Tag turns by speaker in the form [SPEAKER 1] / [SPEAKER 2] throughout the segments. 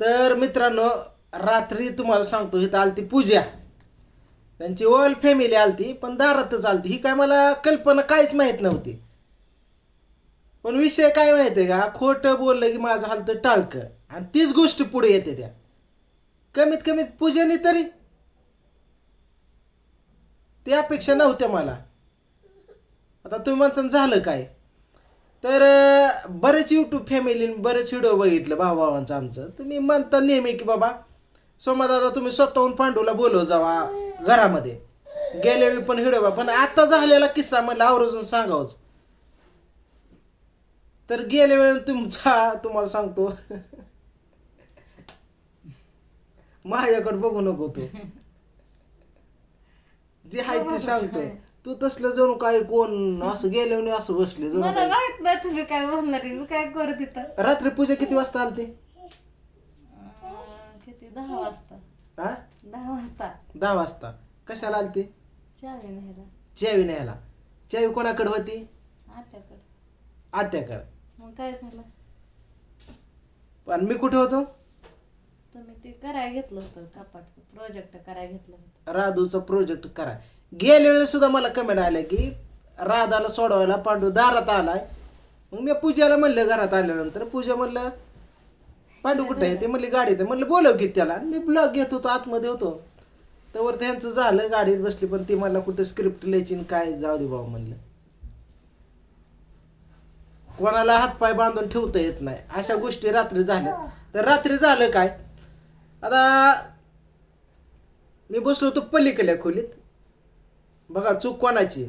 [SPEAKER 1] तर मित्रांनो रात्री तुम्हाला सांगतो इथं आलती पूजा. त्यांची ऑल फॅमिली आलती पण दारातच आलती. ही काय मला कल्पना काहीच माहीत नव्हती. पण विषय काय माहिती आहे का? खोटं बोललं की माझं हालतं टाळकं. आणि तीच गोष्ट पुढे येते त्या. कमीत कमी पूजेने तरी. ते अपेक्षा नव्हत्या मला. आता तुम्ही म्हणसान झालं काय? तर बरेच यूट्यूब फॅमिली बरेच व्हिडिओ बघितलं भाऊ भावांचं आमचं. तुम्ही म्हणता नेहमी की बाबा सोमादादा तुम्ही स्वतःहून पांडूला बोलव जावा घरामध्ये. गेलेली पण व्हिडिओ पण आता झालेला किस्सा मला आवर्जून सांगावच. तर गेल्या वेळेला तुमचा तुम्हाला सांगतो. माझ्याकडे बघू नको तू. जे आहे ते सांगतोय. तू तसलं जणू काय कोण असं गेल्यावर असं बसले जणू
[SPEAKER 2] मला
[SPEAKER 1] काय.
[SPEAKER 2] माहीत नाही तुम्ही काय बोलणार आहे मी काय करू तिथं?
[SPEAKER 1] रात्री पूजा किती वाजता आलती?
[SPEAKER 2] अं, किती? दहा वाजता.
[SPEAKER 1] हा?
[SPEAKER 2] दहा वाजता.
[SPEAKER 1] दहा वाजता. कशाला आलती?
[SPEAKER 2] चावी न्यायला.
[SPEAKER 1] चावी न्यायला. चावी कोणाकडे होती?
[SPEAKER 2] आत्याकडे.
[SPEAKER 1] आत्याकडे.
[SPEAKER 2] मग काय झालं?
[SPEAKER 1] पण मी कुठे होतो?
[SPEAKER 2] तुम्ही ते करायला घेतलं होतं कपाट. प्रोजेक्ट करायला घेतलं होतं.
[SPEAKER 1] राधूचा प्रोजेक्ट करा गेल्या वेळेस सुद्धा मला कमेंट आलं की राधाला सोडवायला पांडू दारात आलाय. मग मी पूजाला म्हणलं घरात आल्यानंतर पूजा म्हणलं पांडू कुठे आहे? ते म्हणले गाडीत आहे. म्हणलं बोलव की त्याला. मी ब्लॉग घेत होतो आतमध्ये होतो. त्यावर त्यांचं झालं गाडीत बसली पण ती मला कुठं स्क्रिप्ट लिहायची काय जाऊ दे भाऊ म्हणलं. कोणाला हातपाय बांधून ठेवता येत नाही. अशा गोष्टी रात्री झाल्या. तर रात्री झालं काय? आता मी बसलो होतो पलीकडल्या खोलीत. बघा चूक कोणाची?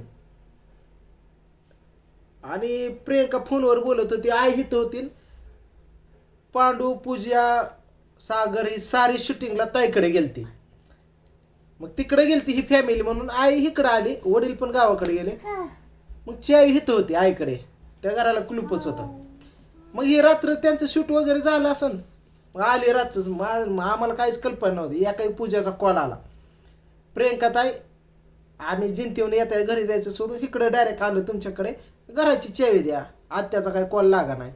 [SPEAKER 1] आणि प्रियंका फोनवर बोलत होती आई हित होती. पांडू पूजा सागर ही सारी शूटिंगला ताईकडे गेलती. मग तिकडे गेलती ही फॅमिली म्हणून आई इकडे आली वडील पण गावाकडे गेले. मग ची आई हित होती आईकडे त्या घराला कुलूपच होता. मग ही रात्र त्यांचं शूट वगैरे झालं असन. मग आली रातच आम्हाला काहीच कल्पना नव्हती या काही पूजाचा कॉल आला. प्रियंका ताई आम्ही जिंतीहून येता घरी जायचं सोडून इकडे डायरेक्ट आलो तुमच्याकडे. घराची चावी द्या. आत्याचा काय कॉल लागा नाही.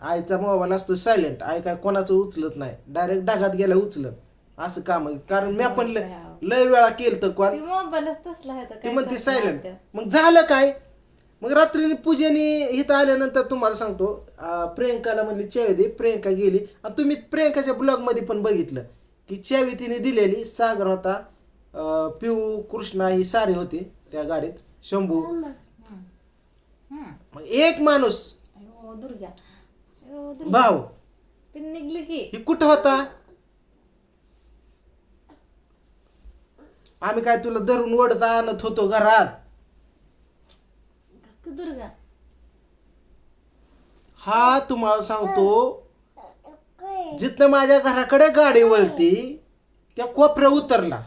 [SPEAKER 1] आईचा मोबाईल असतो सायलेंट आई काय कोणाचं उचलत नाही. डायरेक्ट डागात गेला उचलत असं काम आहे. कारण मी पण लय लय वेळा केलं तर कॉल
[SPEAKER 2] ती मोबाईलच तसला आहे तर
[SPEAKER 1] ती
[SPEAKER 2] काय
[SPEAKER 1] म्हणते
[SPEAKER 2] करणार
[SPEAKER 1] सायलेंट
[SPEAKER 2] त्या?
[SPEAKER 1] मग झालं काय? मग रात्री पूजेने इथं आल्यानंतर तुम्हाला सांगतो अं, प्रियंकाला म्हणली चावी दे. प्रियंका गेली. आणि तुम्ही प्रियंकाच्या ब्लॉगमध्ये पण बघितलं की चावी तिने दिलेली सागर होता पिऊ कृष्णा ही सारे होते त्या गाडीत शंभू. मग एक माणूस
[SPEAKER 2] अयो दुर्गा अयो दुर्गा
[SPEAKER 1] भाऊ
[SPEAKER 2] निघली की
[SPEAKER 1] ही कुठं होता आम्ही काय तुला धरून ओढत आणत होतो घरात
[SPEAKER 2] धक्क दुर्गा
[SPEAKER 1] हा तुम्हाला सांगतो जिथं माझ्या घराकडे गाडी वळती त्या कोपऱ्या उतरला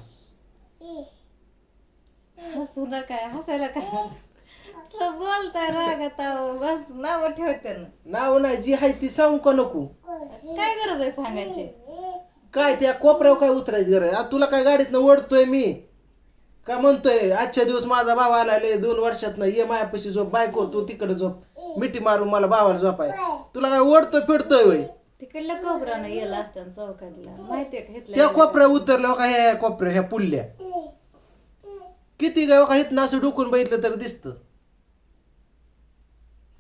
[SPEAKER 2] हसू नका हसायला काय असलं बोलताय रागात. बस नाव ठेवते ना
[SPEAKER 1] नाव नाही जी आहे ती सांगू का नको?
[SPEAKER 2] काय गरज आहे सांगायची?
[SPEAKER 1] काय त्या कोपऱ्यावर काय उतरायची गरज? आ, तुला काय गाडीतनं ओढतोय मी? का म्हणतोय आजच्या दिवस माझा भाव आला लय दोन वर्षात ये मायापाशी झोप बायको तू तिकडे झोप. मिठी मारून मला भावाला झोपाय. तुला काय ओढतोय फिरतोय वय
[SPEAKER 2] तिकडल्या कोपऱ्यानं गेला असतं चौकातला माहितीये का
[SPEAKER 1] त्या कोपऱ्या उतरल्या का ह्या ह्या कोपऱ्या ह्या पुल्ल्या किती गाव काहीत इथनं असं डोकून बघितलं तर दिसतं.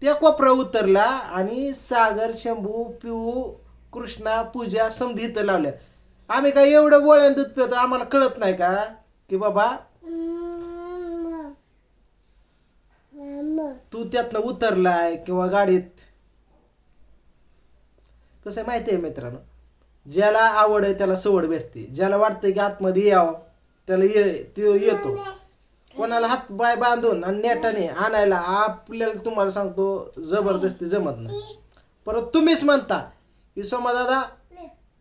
[SPEAKER 1] त्या कोपरा उतरला आणि सागर शंभू पिऊ कृष्णा पूजा समधी इथं लावल्या. आम्ही काय एवढं बोळ्यान दूध पितो आम्हाला कळत नाही का? की बाबा तू त्यातनं उतरलाय किंवा गाडीत. कसं आहे माहिती आहे मित्रांनो? ज्याला आवड आहे त्याला सवड भेटते. ज्याला वाटतंय की आतमध्ये यावं त्याला ये येतो. कोणाला हात बाय बांधून आणि नेटाने आणायला आपल्याला तुम्हाला सांगतो जबरदस्ती जमत नाही. परत तुम्हीच म्हणता की सोमा दादा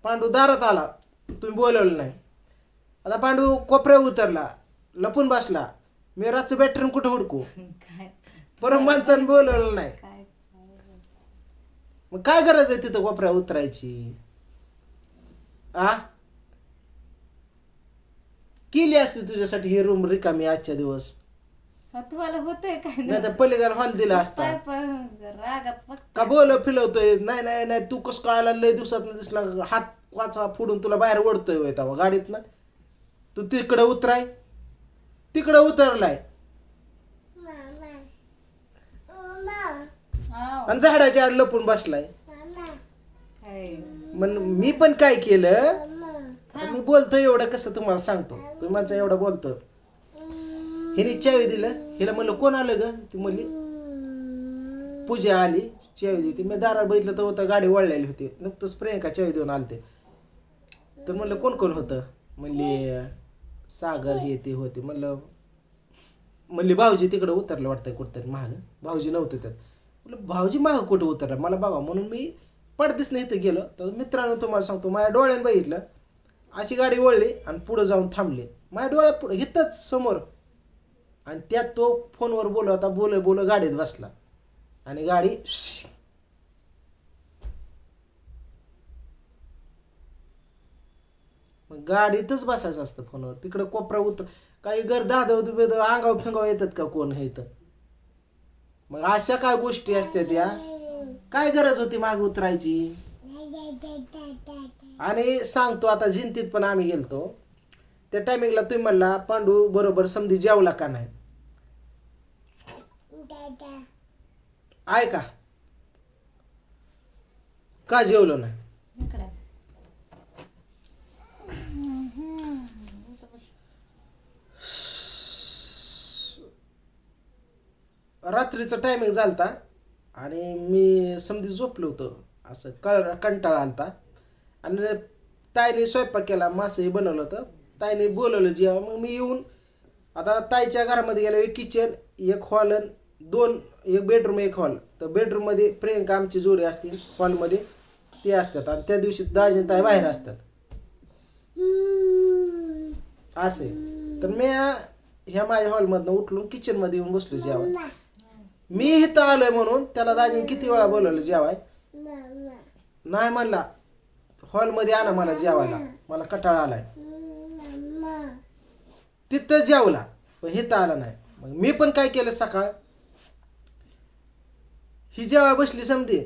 [SPEAKER 1] पांडू दारात आला. तुम्ही बोलवलं नाही. आता पांडू कोपऱ्या उतरला लपून बसला. मी रातचं बॅटरी कुठं हुडकू? परत माणसानं बोलवलं नाही.
[SPEAKER 2] काय
[SPEAKER 1] मग काय गरज आहे तिथं कोपऱ्या उतरायची? आ? केली असती तुझ्यासाठी ही रूम रिकामी आजच्या दिवस.
[SPEAKER 2] हा, तुम्हाला होतंय काय
[SPEAKER 1] नाही तर पलीकडे हॉल दिला असता.
[SPEAKER 2] रागात बघ
[SPEAKER 1] का बोल फिरवतोय? नाही नाही नाही तू कस काय आला? लय दिवसात दिसला हात वाचा फोडून तुला बाहेर ओढतोय होय तेव्हा गाडीत ना तू तिकडं उतराय. तिकडं उतरलाय.
[SPEAKER 2] हाव.
[SPEAKER 1] आणि झाडाच्या आड लपून बसलाय.
[SPEAKER 2] काय
[SPEAKER 1] मग मी पण काय केलं? आता मी बोलतो एवढं कसं तुम्हाला सांगतो. तुम्ही माझं एवढं बोलतो. हिने चावी दिलं. हिला म्हणलं कोण आलं ग? ती म्हणली पूजा आली चावी देते. मी दारात बघितलं तर होतं गाडी वळलेली होती. नुकतंच प्रियंका चावी देऊन आलते. तर म्हणलं कोण कोण होतं? म्हणली सागर हे ते होते. म्हणलं म्हणली भाऊजी तिकडं उतरलं वाटतंय कुठतरी महाग. भाऊजी नव्हते त्यात म्हणलं भाऊजी महाग कुठं उतरलं? मला बघा म्हणून मी पडदिस नाही इथं गेलो. तर मित्रांनो तुम्हाला सांगतो माझ्या डोळ्यानं बघितलं. अशी गाडी वळली आणि पुढं जाऊन थांबली. माझ्या डोळ्या पुढे घेतच समोर. आणि त्यात तो फोनवर बोलत आता बोल बोल गाडीत बसला. आणि गाडी गाडीतच बसायचं असतं फोनवर. तिकडं कोपरा उतर काही घर दादव बिदव अंगाव फिंगाव येतात का कोण हे इथं? मग अशा काय गोष्टी असतात या काय गरज होती माग उतरायची? आणि सांगतो आता जिंतीत पण आम्ही गेलतो. त्या टायमिंगला तुम्ही म्हणला पांडू बरोबर समधी जेवला का नाही? आहे का का जेवलो नाही? रात्रीचं टायमिंग झालता आणि मी समधी झोपलो होतो. असं कळ कंटाळा आलता. आणि ताईने स्वयंपाक केला मासही बनवलं होतं. ताईने बोलवलं जेव्हा मग मी येऊन आता ताईच्या घरामध्ये गेलो एक किचन एक हॉल दोन एक बेडरूम एक हॉल तर बेडरूममध्ये प्रियंका आमची जोडी असतील हॉलमध्ये ते असतात. आणि त्या दिवशी दाजीन ताई बाहेर असतात. असे. तर मी ह्या माझ्या हॉलमधनं उठलून किचनमध्ये येऊन बसलो जेवाय मी इथं आलोय म्हणून त्याला दाजीने किती वेळा बोलवलं जेवाय? नाही म्हणला. हॉलमध्ये आणा मला जेवायला. मला कटाळा आलाय. तिथं जेवला. पण इथं आला नाही. मग मी पण काय केलं सकाळ? ही जेव्हा बसली समधी.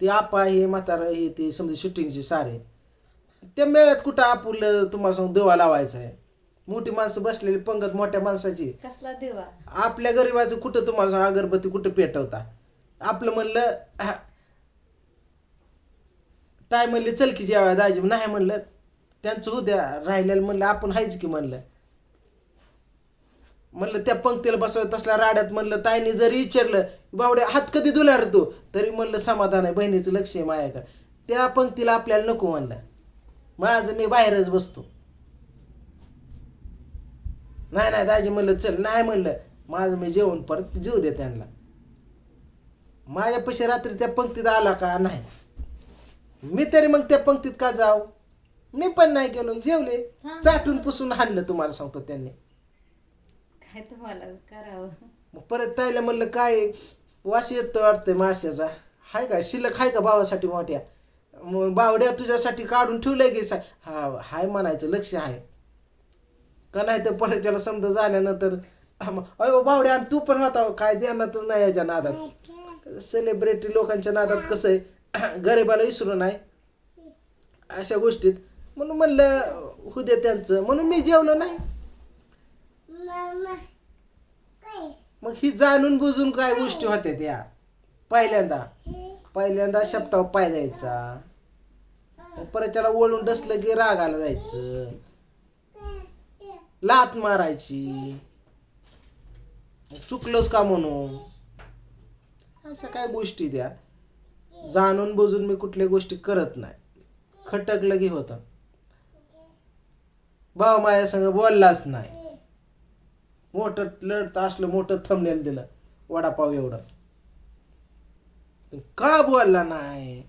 [SPEAKER 1] ते आपा हे म्हातारा हे ते समजे शूटिंगचे सारे त्या मेळ्यात कुठं आपुल तुम्हाला सांगू देवा लावायचा आहे मोठी माणसं बसलेली पंगत मोठ्या माणसाची.
[SPEAKER 2] कसला देवा?
[SPEAKER 1] आपल्या गरीबाचं कुठं तुम्हाला सांगू अगरबत्ती कुठं पेटवता? आपलं म्हणलं हा, ताय म्हणले चल की जेवाय दाजी. नाही म्हणलं. त्यांचं उद्या राहिलेलं म्हणलं आपण हायच की म्हणलं. म्हणलं त्या पंक्तीला बसवत तसल्या राड्यात म्हणलं. ताईने जरी विचारलं बावड्या हात कधी धुला रे तू? तरी म्हणलं समाधान आहे बहिणीचं लक्ष आहे माझ्याकडे. त्या पंक्तीला आपल्याला नको म्हणलं. माझं मी बाहेरच बसतो. नाही नाही दाजी म्हणलं चल. नाही म्हणलं. माझं मी जेवण परत जेऊ दे त्यांना. माझ्यापाशी रात्री त्या पंक्तीत आला का? नाही. मी तरी मग त्या पंक्तीत का जाऊ? मी पण नाही गेलो. जेवले.
[SPEAKER 2] हा.
[SPEAKER 1] चाटून पुसून हाणलं तुम्हाला सांगतो त्यांनी.
[SPEAKER 2] काय तुम्हाला करावं?
[SPEAKER 1] मग परत ताईला म्हणलं काय वास येतो वाटतंय माश्याचा. हाय का? शिल्लक हाय का भावासाठी मोठ्या? मग बावड्या तुझ्यासाठी काढून ठेवलंय की सा हा हाय म्हणायचं लक्ष आहे. का नाही तर परत त्याला समजा झाल्यानंतर अयो बावड्या आणि तू पण होता काय ध्यानातच नाही याच्या नादात. सेलिब्रिटी लोकांच्या नादात कसं आहे? गरिबाला विसरू नाही अशा गोष्टीत म्हणून म्हणलं उद्या त्यांचं. म्हणून मी जेवलो नाही. मग ही जाणून बुजून काय गोष्टी होत्या त्या? पहिल्यांदा. पहिल्यांदा शेपटाव पाय द्यायचा. परत त्याला ओळून डसलं की रागाला जायचं. लात मारायची. चुकलोच का म्हणून? अशा काय गोष्टी द्या जाणून बुजून मी कुठल्या गोष्टी करत नाही. खटकलं की होता. भाव माझ्या संग बोललाच नाही. मोठं लढत असलं मोठं थंबनेल दिलं. वडापाव एवढं. का बोलला नाही?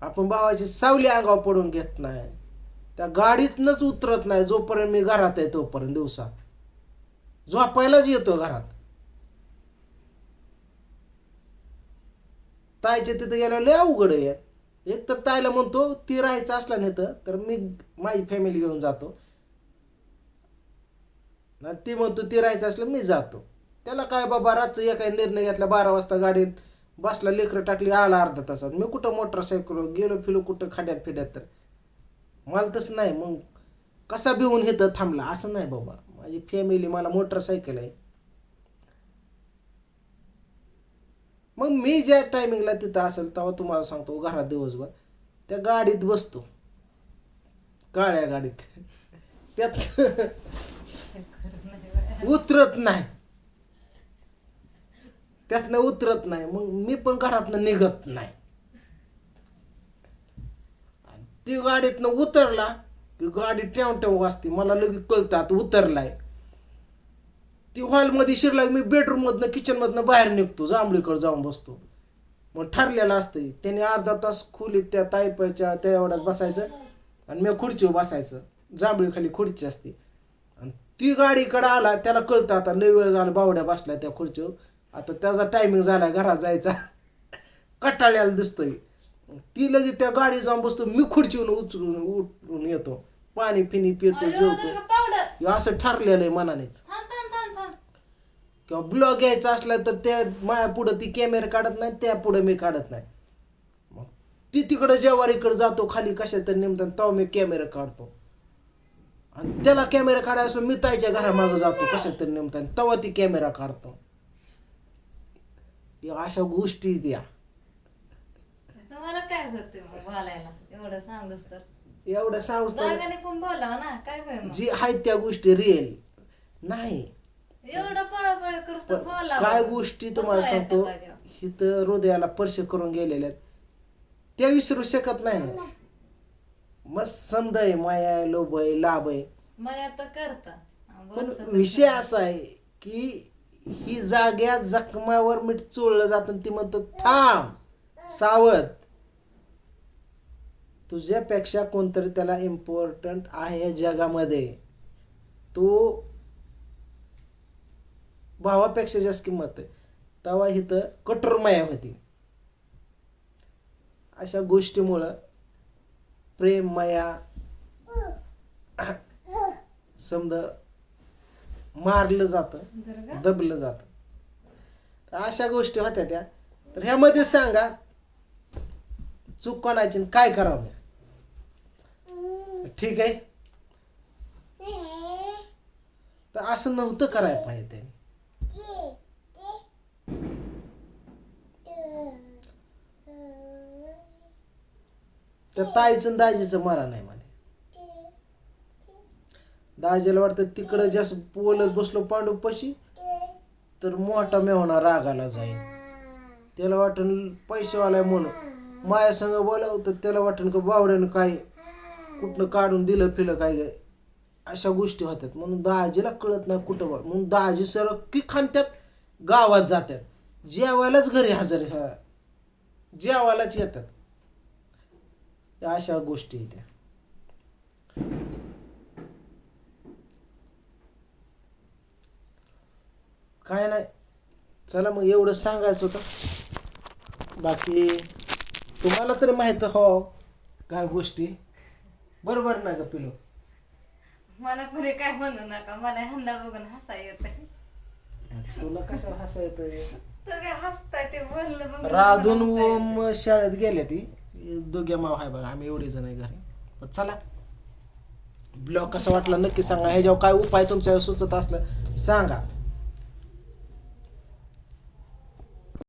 [SPEAKER 1] आपण भावाची सावली अंगावर पडून घेत नाही. त्या गाडीतनच उतरत नाही जोपर्यंत मी घरात आहे तोपर्यंत दिवसा. झोपायलाच येतो घरात. ताईच्या तिथं गेल्यावर लय अवघड आहे. एक तर ताईला म्हणतो ती राहायचं असला नाही तर मी माझी फॅमिली घेऊन जातो. ना ती म्हणतो ती राहायचं असलं मी जातो. त्याला काय बाबा रातचं एका निर्णय घेतला बारा वाजता गाडीत बसला लेकरं टाकली आला अर्धा तासात मी कुठं मोटरसायकल गेलो फिलो कुठं खाड्यात फिड्यात तर. मला तसं नाही मग कसा भिवून हे थांबला? असं नाही बाबा. माझी फॅमिली मला मोटरसायकल आहे. मग मी ज्या टायमिंगला तिथं असेल तेव्हा तुम्हाला सांगतो घरात दिवसभर. त्या गाडीत बसतो. काळ्या गाडीत. त्यात उतरत नाही. त्यातनं उतरत नाही. मग मी पण घरातनं निघत नाही. ती गाडीतनं उतरला की गाडी टेव टेव वाजते. मला लगेच कळतात उतरलाय. ती हॉलमध्ये शिरला मी बेडरूम मधनं किचन मधनं बाहेर निघतो जांभळीकडे जाऊन बसतो. मग ठरलेलं असतं त्याने अर्धा तास खोलीत त्या ताईपाच्या त्या एवढ्यात बसायचं आणि मी खुर्चीवर बसायचं. जांभळी खाली खुर्ची असते. आणि ती गाडीकडे आला त्याला कळतं आता लय वेळ झाला बावड्या बसला त्या खुर्चीवर. आता त्याचा टायमिंग झाला घरात जायचा. कटाळ्याला दिसतोय. ती लगेच त्या गाडी जाऊन बसतो मी खुर्चीवरून उचलून उठून येतो. पाणी पिणी पितो जेवतो. असं ठरलेलं आहे मनानेच. किंवा ब्लॉग घ्यायचा असला तर त्या माया पुढं ती कॅमेरा काढत नाही त्या पुढं मी काढत नाही. मग ती तिकडं जेवारीकडे जातो खाली कशा तरी निमतान तेव्हा मी कॅमेरा काढतो. आणि त्याला कॅमेरा काढायला असलो मी ताईच्या घरामागं जातो कशा तरी निमतान तेव्हा ती कॅमेरा काढतो. या अशा गोष्टी द्या.
[SPEAKER 2] तुम्हाला काय होते मग बोलायला? एवढं सांगूस तर.
[SPEAKER 1] एवढं सांगतो
[SPEAKER 2] जागाने पण बोलाव ना काय होय मग?
[SPEAKER 1] जी आहेत त्या गोष्टी रिअल नाही.
[SPEAKER 2] एवढं पळपळ करतो
[SPEAKER 1] पण
[SPEAKER 2] बोलावं
[SPEAKER 1] काय गोष्टी तुम्हाला सांगतो?
[SPEAKER 2] जागेवर?
[SPEAKER 1] हिथं हृदयाला स्पर्श करून गेलेल्या आहेत. त्या विसरू शकत नाही. मस्त समज आहे माया आहे, लोभ आहे लाभ आहे.
[SPEAKER 2] मग आता करता. हा,
[SPEAKER 1] पण
[SPEAKER 2] बोलतं तर
[SPEAKER 1] विषय. असा आहे की ही जाग्या जखमावर मीठ चोळलं जात ती म्हणतं थांब सावध. तुझ्यापेक्षा कोणतरी त्याला इम्पॉर्टंट आहे या जगामध्ये. तो भावापेक्षा जास्त किंमत आहे. तेव्हा इथं कठोर माया होती. अशा गोष्टीमुळं प्रेम माया समज मारलं जातं? दबलं जातं. तर अशा गोष्टी होत्या त्या. तर ह्यामध्ये सांगा चूक कोणाची काय करावं? ठीक आहे? तर असं नव्हतं करायला पाहिजे त्यांनी त्या ताईचं आणि दाजीचं मरा आहे मध्ये दाजीला वाटतं तिकडं जास्त बोलत बसलो पांडू पशी तर मोठा मेहना रागाला जाईल त्याला वाटण पैसेवाला म्हणून. माया संग बोलाव तर त्याला वाटण का बावड्यानं काय कुठनं काढून दिलं फिलं काय काय अशा गोष्टी होतात. म्हणून दाजीला कळत नाही कुठं बा म्हणून दाजी सर की खाणत्यात गावात जातात जेवायलाच घरी हजर जेवायलाच येतात. या अशा गोष्टी त्या. काय नाही. चला मग एवढं सांगायचं होतं. बाकी तुम्हाला तरी माहीत हो काय गोष्टी. बरोबर ना का पिलो
[SPEAKER 2] मला कोणी काय म्हणू नका मला ह्यांना बघून हसा येत
[SPEAKER 1] तुला कसं हसा येतं
[SPEAKER 2] तुम्ही हसताय ते बोललं बघून
[SPEAKER 1] राधून. ओम शाळेत गेल्या ती. दोघे माव आहे बघा आम्ही एवढे जण आहे घरी. पण चला. ब्लॉग कसा वाटला नक्की सांगा. ह्याच्यावर काय उपाय तुमच्या सुचत असलं सांगा.